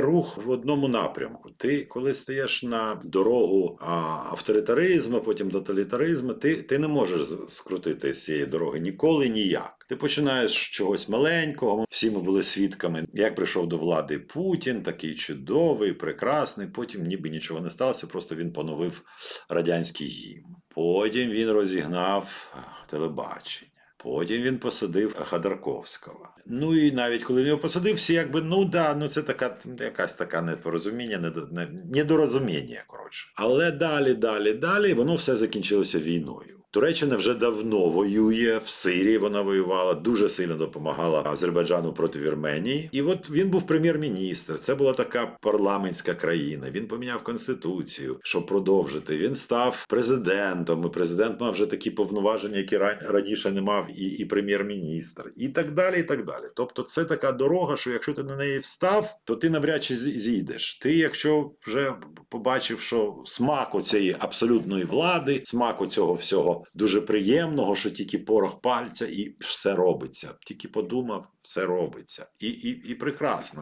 рух в одному напрямку. Ти, коли стаєш на дорогу авторитаризму, потім тоталітаризму, ти, ти не можеш скрутити з цієї дороги ніколи ніяк. Ти починаєш чогось маленького. Всі ми були свідками, як прийшов до влади Путін, такий чудовий, прекрасний. Потім ніби нічого не сталося, просто він поновив радянський гімн. Потім він розігнав телебачення. Потім він посадив Ходорковського. Ну і навіть коли його посадив, всі якби ну да, ну це така якась така непорозуміння, недо- недорозуміння. Коротше, але далі, далі, далі воно все закінчилося війною. Туреччина вже давно воює в Сирії. Вона воювала дуже сильно допомагала Азербайджану проти Вірменії. І от він був прем'єр-міністр. Це була така парламентська країна. Він поміняв конституцію, щоб продовжити. Він став президентом. І президент мав вже такі повноваження, які ра- раніше не мав, і, і прем'єр-міністр, і так далі. І так далі. Тобто, це така дорога, що якщо ти на неї встав, то ти навряд чи зі- зійдеш. Ти, якщо вже побачив, що смак оцієї абсолютної влади, смак оцього всього дуже приємного, що тільки порох пальця і все робиться. Тільки подумав, все робиться. І, і, і прекрасно.